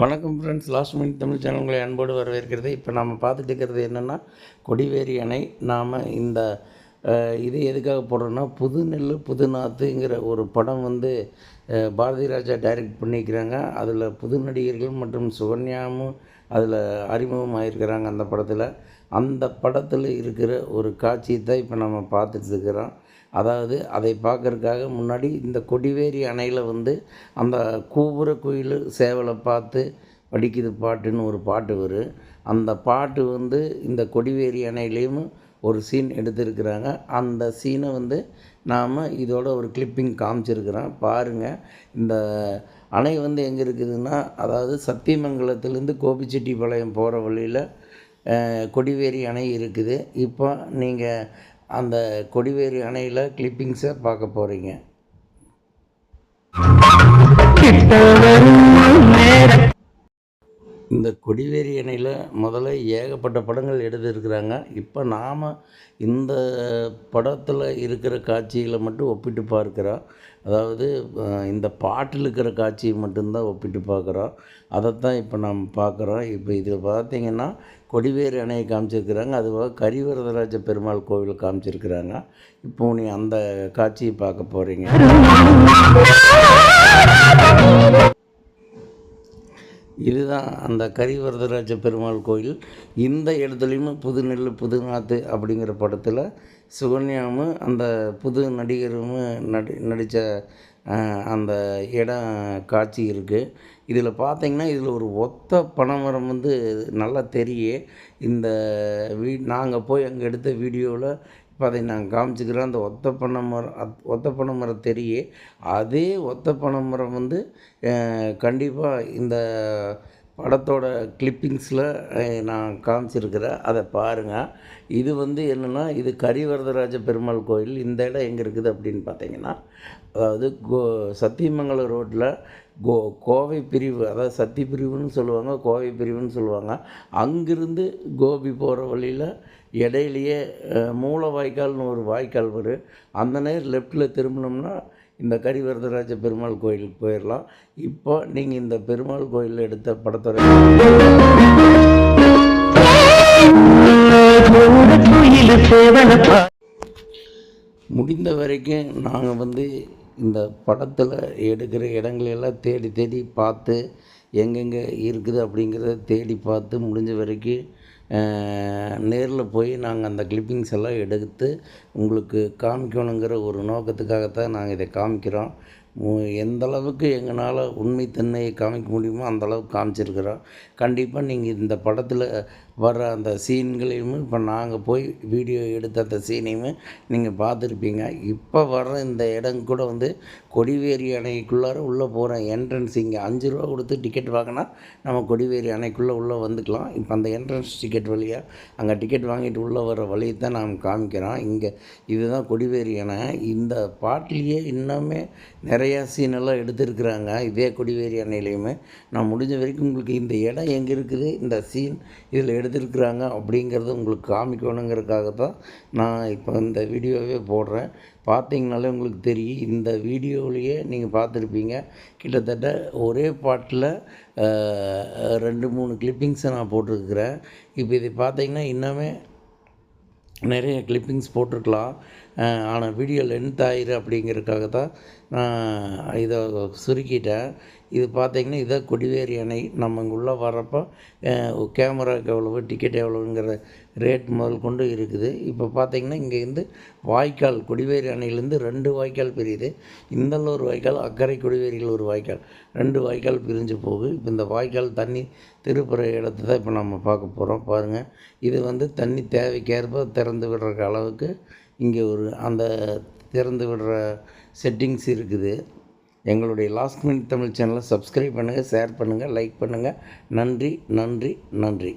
வணக்கம் friends last minute Tamil channel உங்களை அன்போடு வரவேற்கிறது. இப்போ நம்ம பார்த்துட்டு இருக்கிறது என்னென்னா கொடிவேரி அணை. நாம் இந்த இது எதுக்காக போடுறோன்னா புது நெல் புது ஒரு படம் வந்து பாரதி ராஜா டைரக்ட் பண்ணிக்கிறாங்க. அதில் புது நடிகர்கள் மற்றும் சுகன்யாவும் அதில் அறிமுகம் ஆகிருக்கிறாங்க அந்த படத்தில். அந்த படத்தில் இருக்கிற ஒரு காட்சியை தான் இப்போ நம்ம பார்த்துட்டு இருக்கிறோம். அதாவது அதை பார்க்கறதுக்காக முன்னாடி இந்த கொடிவேரி அணையில் வந்து அந்த கூவுற குயில் சேவலை பார்த்து படிக்குது பாட்டுன்னு ஒரு பாட்டு வரும். அந்த பாட்டு வந்து இந்த கொடிவேரி அணையிலையும் ஒரு சீன் எடுத்திருக்கிறாங்க. அந்த சீனை வந்து நாம் இதோட ஒரு கிளிப்பிங் காமிச்சிருக்கிறோம். பாருங்கள் இந்த அணை வந்து எங்கே இருக்குதுன்னா அதாவது சத்தியமங்கலத்துலேருந்து கோபிச்செட்டிப்பாளையம் போகிற வழியில் கொடிவேரி அணை இருக்குது. இப்போ நீங்கள் அந்த கொடிவேரி அணையில் கிளிப்பிங்ஸை பார்க்க போகிறீங்க இந்த கொடிவேரி அணையில் முதல்ல ஏகப்பட்ட படங்கள் எடுத்திருக்கிறாங்க. இப்போ நாம் இந்த படத்தில் இருக்கிற காட்சிகளை மட்டும் ஒப்பிட்டு பார்க்குறோம் அதாவது இந்த பாட்டில் இருக்கிற காட்சியை மட்டும்தான் ஒப்பிட்டு பார்க்குறோம் அதைத்தான் இப்போ நாம் பார்க்குறோம் இப்போ இதில் பார்த்திங்கன்னா கொடிவேரி அணையை காமிச்சிருக்கிறாங்க. அதுவாக கரிவரதராஜ பெருமாள் கோவில் காமிச்சிருக்கிறாங்க. இப்போ நீ அந்த காட்சியை பார்க்க போகிறீங்க இதுதான் அந்த கரிவரதராஜ பெருமாள் கோயில். இந்த இடத்துலையுமே புது நெல் புது நாத்து அப்படிங்கிற படத்தில் சுகன்யாவும் அந்த புது நடிகரும் நடி நடித்த அந்த இடம் காட்சி இருக்குது இதில் பார்த்தீங்கன்னா இதில் ஒரு ஒத்த பனைமரம் வந்து நல்லா தெரியும் இந்த வீ நாங்கள் போய் அங்கே எடுத்த வீடியோவில் இப்போ அதை நாங்கள் காமிச்சிக்கிறோம் அந்த ஒத்த பனை மரம் அத்- ஒத்த பனை மரம் அதே ஒத்த பனை மரம் வந்து கண்டிப்பாக இந்த படத்தோட கிளிப்பிங்ஸில் நான் காமிச்சிருக்கிறேன் அதை பாருங்கள் இது வந்து என்னென்னா இது கரிவரதராஜ பெருமாள் கோயில் இந்த இடம் எங்கே இருக்குது அப்படின்னு பார்த்தீங்கன்னா அதாவது கோ சத்தியமங்கலம் ரோட்டில் கோ கோவை பிரிவு அதாவது சத்தி பிரிவுன்னு சொல்லுவாங்க கோவை பிரிவுன்னு சொல்லுவாங்க. அங்கிருந்து கோபி போகிற வழியில் இடையிலையே மூல வாய்க்கால்னு ஒரு வாய்க்கால் வரும் அந்த நேர் லெஃப்ட்டில் திரும்பினோம்னா இந்த கரிவரதராஜ பெருமாள் கோயிலுக்கு போயிடலாம் இப்போ நீங்கள் இந்த பெருமாள் கோயிலில் எடுத்த படத்தோட முடிந்த வரைக்கும் நாங்கள் வந்து இந்த படத்தில் எடுக்கிற இடங்களெல்லாம் தேடி தேடி பார்த்து எங்கெங்கே இருக்குது அப்படிங்கிறத தேடி பார்த்து முடிஞ்ச வரைக்கும் நேரில் போய் நாங்கள் அந்த கிளிப்பிங்ஸ் எல்லாம் எடுத்து உங்களுக்கு காமிக்கணுங்கிற ஒரு நோக்கத்துக்காகத்தான் நாங்கள் இதை காமிக்கிறோம். எந்தளவுக்கு எந்த அளவுக்கு எங்களால் உண்மைத்தன்மையை காமிக்க முடியுமோ அந்த அளவுக்கு காமிச்சிருக்கிறோம். கண்டிப்பாக நீங்கள் இந்த படத்தில் வர்ற அந்த சீன்களையும் இப்போ நாங்கள் போய் வீடியோ எடுத்த அந்த சீனையுமே நீங்கள் பார்த்துருப்பீங்க. இப்போ வர்ற இந்த இடம் கூட வந்து கொடிவேரி அணைக்குள்ளார உள்ளே போகிற என்ட்ரன்ஸ் இங்கே அஞ்சு ரூபா கொடுத்து டிக்கெட் வாங்கினா நம்ம கொடிவேரி அணைக்குள்ளே உள்ளே வந்துக்கலாம். இப்போ அந்த என்ட்ரன்ஸ் டிக்கெட் வழியாக அங்கே டிக்கெட் வாங்கிட்டு உள்ளே வர வழியை தான் நாம் காமிக்கிறோம். இங்கே இதுதான் கொடிவேரி அணை. இந்த பாட்டிலேயே இன்னுமே நிறையா சீனெல்லாம் எடுத்திருக்கிறாங்க. இதே கொடிவேரி அணையிலையுமே. நான் முடிஞ்ச வரைக்கும் உங்களுக்கு இந்த இடம் எங்கே இருக்குது இந்த சீன் இதில் எடுத்திருக்கிறாங்க அப்படிங்கிறத உங்களுக்கு காமிக்கணுங்கிறதுக்காக தான் நான் இப்போ இந்த வீடியோவே போடுறேன். பார்த்தீங்கனாலே உங்களுக்கு தெரியும் இந்த வீடியோவிலேயே நீங்கள் பார்த்துருப்பீங்க. கிட்டத்தட்ட ஒரே பாட்டில் ரெண்டு மூணு கிளிப்பிங்ஸை நான் போட்டிருக்கிறேன். இப்போ இதை பார்த்தீங்கன்னா இன்னுமே நிறைய கிளிப்பிங்ஸ் போட்டிருக்கலாம். ஆனால் வீடியோ லென்த் ஆயிரு அப்படிங்கிறதுக்காக தான் நான் இதை சுருக்கிட்டேன். இது பார்த்திங்கன்னா இதை கொடிவேரி அணை. நம்ம இங்கே உள்ளே வர்றப்போ கேமராவுக்கு எவ்வளவு டிக்கெட் எவ்வளோங்கிற ரேட் முதல் கொண்டு இருக்குது. இப்போ பார்த்திங்கன்னா இங்கேருந்து வாய்க்கால் கொடிவேரி அணையிலேருந்து ரெண்டு வாய்க்கால் பிரியுது. இந்தல ஒரு வாய்க்கால் அக்கறை கொடிவேரியில் ஒரு வாய்க்கால். ரெண்டு வாய்க்கால் பிரிஞ்சு போகுது. இப்போ இந்த வாய்க்கால் தண்ணி திருப்புற இடத்த தான் இப்போ நம்ம பார்க்க போகிறோம் பாருங்கள் இது வந்து தண்ணி தேவைக்கேற்ப திறந்து விடுற அளவுக்கு இங்கே ஒரு அந்த திறந்து விடுற செட்டிங்ஸ் இருக்குது. எங்களுடைய லாஸ்ட் மினிட் தமிழ் சேனலை சப்ஸ்கிரைப் பண்ணுங்கள் ஷேர் பண்ணுங்கள் லைக் பண்ணுங்கள் நன்றி நன்றி நன்றி.